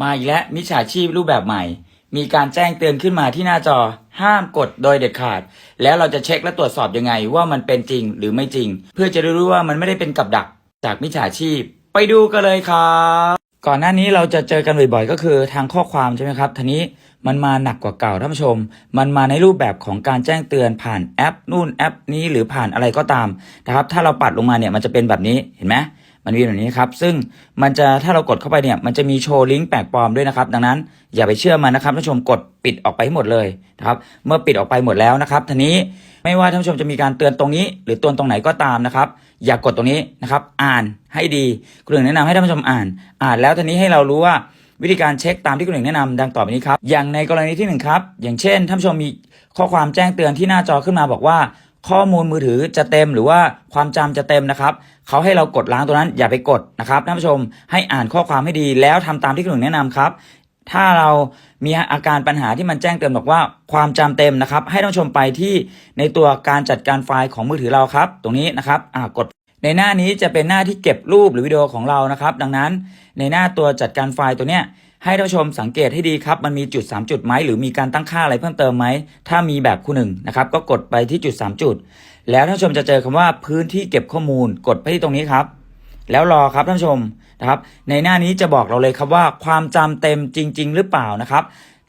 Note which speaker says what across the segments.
Speaker 1: มาอีกแล้วมิจฉาชีพรูปแบบใหม่ มีการแจ้งเตือนขึ้นมาที่หน้าจอ ห้ามกดโดยเด็ดขาด แล้วเราจะเช็คและตรวจสอบยังไงว่ามันเป็นจริงหรือไม่จริง เพื่อจะได้รู้ว่ามันไม่ได้เป็นกับดักจากมิจฉาชีพ ไปดูกันเลยครับก่อนหน้านี้เราจะเจอกันบ่อยๆ ก็คือทางข้อความใช่ไหมครับทีนี้มันมาหนักกว่าเก่าท่านผู้ชม มันมาในรูปแบบของการแจ้งเตือนผ่านแอป นู่นแอปนี้หรือผ่านอะไรก็ตามนะครับถ้าเราปัดลงมาเนี่ยมันจะเป็นแบบนี้เห็นไหม มันมีแบบนี้ครับ ซึ่งมันจะถ้าเรากดเข้าไปเนี่ย มันจะมีโชว์ลิงก์แปลกปลอมด้วยนะครับ ดังนั้นอย่าไปเชื่อมันนะครับท่านผู้ชมกดปิดออกไปให้หมดเลยนะครับ เมื่อปิดออกไปหมดแล้วนะครับทีนี้ไม่ว่าท่านผู้ชมจะมีการเตือนตรงนี้ หรือเตือนตรงไหนก็ตามนะครับ อย่ากกดตรงนี้นะครับ อ่านให้ดีคุณหนึ่งแนะนำให้ท่านผู้ชมอ่าน อ่านแล้วทีนี้ให้เรารู้ว่าวิธีการเช็คตามที่คุณหนึ่งแนะนำดังต่อไปนี้ครับ อย่างในกรณีที่หนึ่งครับ อย่างเช่นท่านผู้ชมมีข้อความแจ้งเตือนที่หน้าจอขึ้นมาบอกว่า ข้อมูลมือถือจะเต็มหรือว่าความจำจะเต็มนะครับเขาให้เรากดล้างตัวนั้นอย่าไปกดนะครับท่านผู้ชมให้อ่านข้อความให้ดีแล้วทำตามที่คุณหนึ่งแนะนำครับ ถ้าเรามีอาการปัญหาที่มันแจ้งเตือนบอกว่าความจำเต็มนะครับ ให้ท่านผู้ชมไปที่ในตัวการจัดการไฟล์ของมือถือเราครับ ตรงนี้นะครับอ่ากดในหน้านี้จะเป็นหน้าที่เก็บรูปหรือวิดีโอของเรานะครับ ดังนั้นในหน้าตัวจัดการไฟล์ตัวเนี้ย ให้ท่านชมสังเกตให้ดีครับ มันมีจุด 3 จุดไหมหรือมีการตั้งค่าอะไรเพิ่มเติมไหม ถ้ามีแบบคู่หนึ่งนะครับ ก็กดไปที่จุด 3 จุด แล้วท่านชมจะเจอคำว่าพื้นที่เก็บข้อมูล กดไปที่ตรงนี้ครับ แล้วรอครับท่านชมนะครับ ในหน้านี้จะบอกเราเลยครับว่าความจำเต็มจริง ๆ หรือเปล่านะครับ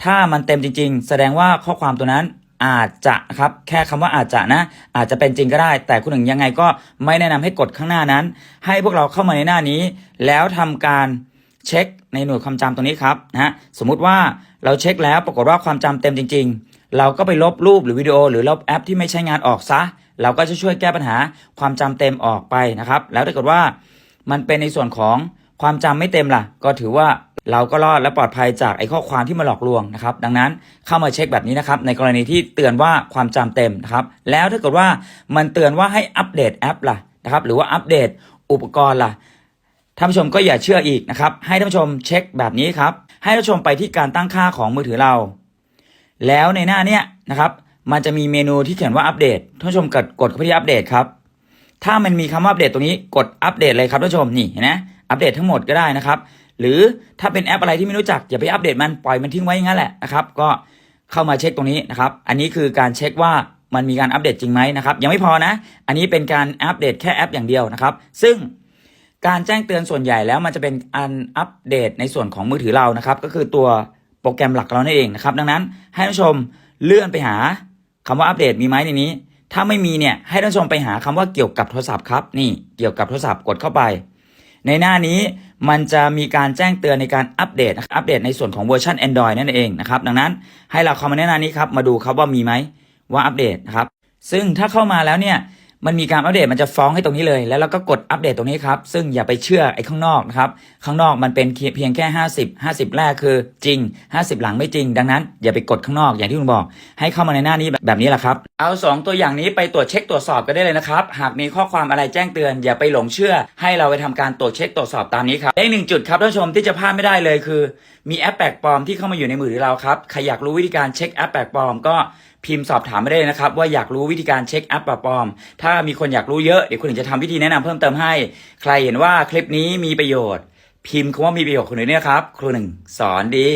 Speaker 1: ถ้ามันเต็มจริง ๆ แสดงว่าข้อความตัวนั้นอาจจะครับแค่คำว่าอาจจะนะ อาจจะเป็นจริงก็ได้ แต่คุณหนึ่งยังไงก็ไม่แนะนำให้กดข้างหน้านั้น ให้พวกเราเข้ามาในหน้านี้ แล้วทำการ เช็คในหน่วยความจำตรงนี้ครับนะฮะสมมุติว่าเราเช็คแล้วปรากฏว่าความจำเต็มจริง ๆ เราก็ไปลบรูปหรือวิดีโอ หรือลบแอปที่ไม่ใช้งานออกซะ เราก็จะช่วยแก้ปัญหาความจำเต็มออกไปนะครับ แล้วถ้าเกิดว่ามันเป็นในส่วนของความจำไม่เต็มล่ะ ก็ถือว่าเราก็รอดและปลอดภัยจากไอ้ข้อความที่มาหลอกลวงนะครับ ดังนั้นเข้ามาเช็คแบบนี้นะครับ ในกรณีที่เตือนว่าความจำเต็มนะครับ แล้วถ้าเกิดว่ามันเตือนว่าให้อัปเดตแอปล่ะนะครับ หรือว่าอัปเดตอุปกรณ์ล่ะ ท่านผู้ชมก็อย่าเชื่ออีกนะครับ ให้ท่านผู้ชมเช็คแบบนี้ครับ ให้ท่านผู้ชมไปที่การตั้งค่าของมือถือเรา แล้วในหน้าเนี้ยนะครับ มันจะมีเมนูที่เขียนว่าอัปเดตท่านผู้ชมกดกดเข้าไปที่อัปเดตครับ ถ้ามันมีคำว่าอัปเดตตรงนี้กดอัปเดตเลยครับท่านผู้ชมนี่เห็นไหมอัปเดตทั้งหมดก็ได้นะครับ หรือถ้าเป็นแอปอะไรที่ไม่รู้จักอย่าไปอัปเดตมันปล่อยมันทิ้งไว้อย่างนั้นแหละนะครับก็เข้ามาเช็คตรงนี้นะครับ อันนี้คือการเช็คว่ามันมีการอัปเดตจริงไหมนะครับ ยังไม่พอนะ อันนี้เป็นการอัปเดตแค่แอปอย่างเดียวนะครับ ซึ่ง การแจ้งเตือนส่วนใหญ่แล้วมันจะเป็นอันอัปเดตในส่วนของมือถือเรานะครับ ก็คือตัวโปรแกรมหลักเรานั่นเองนะครับ ดังนั้นให้ท่านชมเลื่อนไปหาคำว่าอัปเดตมีไหมในนี้ ถ้าไม่มีเนี่ยให้ท่านชมไปหาคำว่าเกี่ยวกับโทรศัพท์ครับนี่เกี่ยวกับโทรศัพท์กดเข้าไป ในหน้านี้มันจะมีการแจ้งเตือนในการอัปเดตอัปเดตในส่วนของเวอร์ชัน Android นั่นเองนะครับดังนั้นให้เราเข้ามาในหน้านี้ครับมาดูครับว่ามีไหมว่าอัปเดตนะครับซึ่งถ้าเข้ามาแล้วเนี่ย มันมีการอัปเดตมันจะฟ้องให้ตรงนี้เลย แล้วเราก็กดอัปเดตตรงนี้ครับ ซึ่งอย่าไปเชื่อไอ้ข้างนอกนะครับ ข้างนอกมันเป็นเพียงแค่ 50 50 แรกคือจริง 50 หลังไม่จริง ดังนั้นอย่าไปกดข้างนอกอย่างที่คุณบอก ให้เข้ามาในหน้านี้แบบนี้แหละครับ เอา 2 ตัวอย่างนี้ไปตรวจเช็คตรวจสอบกันได้เลยนะครับ หากมีข้อความอะไรแจ้งเตือน อย่าไปหลงเชื่อ ให้เราไปทำการตรวจเช็คตรวจสอบตามนี้ครับได้หนึ่งจุดครับท่านผู้ชมที่จะพลาดไม่ได้เลยคือ มีแอปแปลกปลอมที่เข้ามาอยู่ในมือถือเราครับใครอยากรู้วิธีการเช็คแอปแปลกปลอมก็ พิมพ์สอบถามมาได้เลยนะครับ ว่าอยากรู้วิธีการเช็คแอปแปลกปลอม ถ้ามีคนอยากรู้เยอะเดี๋ยวคุณถึงจะทำวิธีแนะนำเพิ่มเติมให้ ใครเห็นว่าคลิปนี้มีประโยชน์ พิมพ์คำว่ามีประโยชน์คนหนึ่งเนี่ยครับครูหนึ่งสอนดี